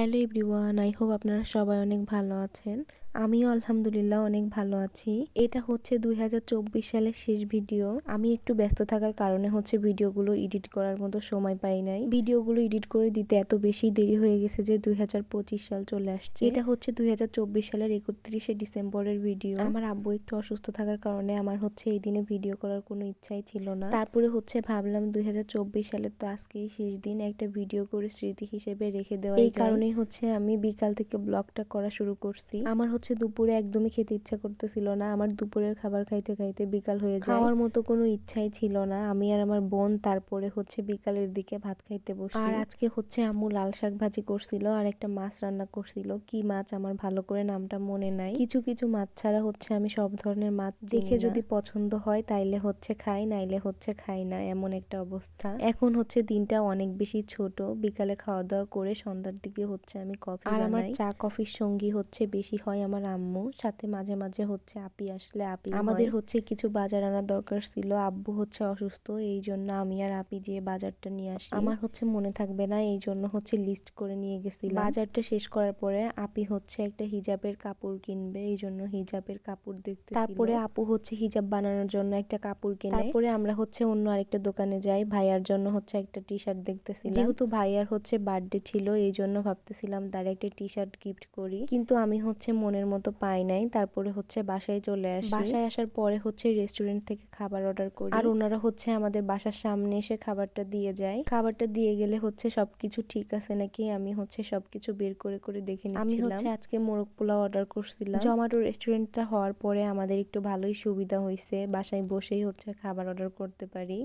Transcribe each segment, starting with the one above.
Hello everyone I hope আপনারা সবাই অনেক ভালো আছেন। আমিও আলহামদুলিল্লাহ অনেক ভালো আছি। এটা হচ্ছে দুই হাজার চব্বিশ সালের শেষ ভিডিও। আমি একটু ব্যস্ত থাকার কারণে হচ্ছে ভিডিওগুলো এডিট করার মতো সময় পাই নাই। ভিডিওগুলো এডিট করে দিতে এত বেশি দেরি হয়ে গেছে যে দুই হাজার পঁচিশ সাল চলে আসছে। এটা হচ্ছে দুই হাজার চব্বিশ সালের একত্রিশে ডিসেম্বরের ভিডিও। আমার আব্বু একটু অসুস্থ থাকার কারণে আমার হচ্ছে এই দিনে ভিডিও করার কোনো ইচ্ছাই ছিল না। তারপরে হচ্ছে ভাবলাম দুই হাজার চব্বিশ সালের তো আজকেই শেষ দিন একটা ভিডিও করে স্মৃতি হিসেবে রেখে দেওয়া এই কারণেই হচ্ছে আমি বিকাল থেকে ব্লগটা করা শুরু করছি। আমার হচ্ছে দুপুরে একদমই খেতে ইচ্ছা করতেছিল না। আমার দুপুরের খাবার খাইতে খাইতে বিকাল হয়ে যায়। খাওয়ার মতো কোনো ইচ্ছাই ছিল না। আমি আর আমার বোন তারপরে হচ্ছে বিকালের দিকে ভাত খাইতে বসি। আর আজকে হচ্ছে আম্মু লাল শাক ভাজি করছিল আর একটা মাছ রান্না করছিল। কি মাছ আমার ভালো করে নামটা মনে নাই। কিছু কিছু মাছ ছাড়া হচ্ছে আমি সব ধরনের মাছ দেখে যদি পছন্দ হয় তাইলে হচ্ছে খাই নাইলে হচ্ছে খাই না এমন একটা অবস্থা। এখন হচ্ছে দিনটা অনেক বেশি ছোট। বিকালে খাওয়া দাওয়া করে সন্ধ্যার দিকে হচ্ছে আমি কফি আর আমার চা কফির সঙ্গী হচ্ছে বেশি হয় আমার আম্মু সাথে মাঝে মাঝে হচ্ছে আপি আসলে আপি আমাদের হচ্ছে কিছু বাজার আনার দরকার ছিল আব্বু হচ্ছে অসুস্থ এই জন্য আমি আর আপি যে বাজারটা নিয়ে আসি। আমার হচ্ছে মনে থাকবে না এই জন্য হচ্ছে লিস্ট করে নিয়ে গেছিলাম। বাজারটা শেষ করার পরে আপি হচ্ছে একটা হিজাবের কাপড় কিনবে এই জন্য হিজাবের কাপড় দেখতে তারপরে আপু হচ্ছে হিজাব বানানোর জন্য একটা কাপড় কিনে। তারপরে আমরা হচ্ছে অন্য আরেকটা দোকানে যাই ভাইয়ার জন্য হচ্ছে একটা টি শার্ট দেখতেছিলাম। যেহেতু ভাইয়ার হচ্ছে বার্থডে ছিল এই জন্য ভাবতেছিলাম তার একটা টি শার্ট গিফট করি। কিন্তু আমি হচ্ছে মনের মতো পাই নাই। তারপরে হচ্ছে বাসায় চলে আসি। বাসায় আসার পরে হচ্ছে রেস্টুরেন্ট থেকে খাবার অর্ডার করি। আর ওনারা হচ্ছে আমাদের বাসার সামনে এসে খাবারটা দিয়ে যায়। খাবারটা দিয়ে গেলে হচ্ছে সবকিছু ঠিক আছে নাকি? আমি হচ্ছে সবকিছু বের করে করে দেখে আমি হচ্ছে আজকে মোরগ পোলাও অর্ডার করছিলাম। জমাটো রেস্টুরেন্টটা হওয়ার পরে আমাদের একটু ভালোই সুবিধা হয়েছে বাসায় বসেই হচ্ছে খাবার অর্ডার করতে পারি।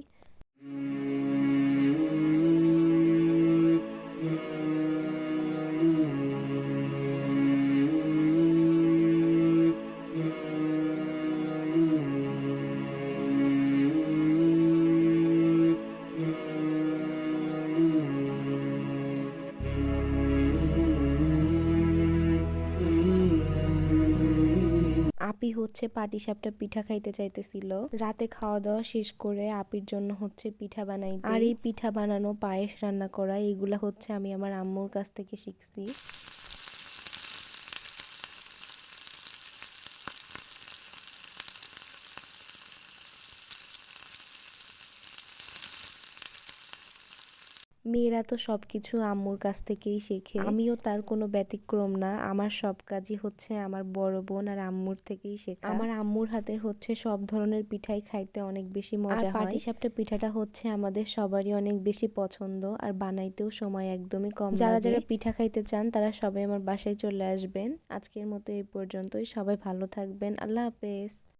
আপি হচ্ছে পাটি সাপটা পিঠা খাইতে চাইতেছিল। রাতে খাওয়া দাওয়া শেষ করে আপির জন্য হচ্ছে পিঠা বানাই আর এই পিঠা বানানো পায়েস রান্না করা, এগুলা হচ্ছে আমি আমার আম্মুর কাছ থেকে শিখছি। মেয়েরা তো সবকিছু আম্মুর কাছ থেকেই শেখে। আমিও তার কোনো ব্যতিক্রম না আমার সব কাজই হচ্ছে আমার বড় বোন আর আম্মুর থেকেই শেখা। আমার আম্মুর হাতের হচ্ছে সব ধরনের পিঠাই খাইতে অনেক বেশি মজা হয়। পাটিসাপটা পিঠাটা হচ্ছে আমাদের সবারই অনেক বেশি পছন্দ আর বানাইতেও সময় একদমই কম যারা যারা পিঠা খাইতে চান তারা সবাই আমার বাসায় চলে আসবেন। আজকের মতো এই পর্যন্তই। সবাই ভালো থাকবেন। আল্লাহ হাফেজ।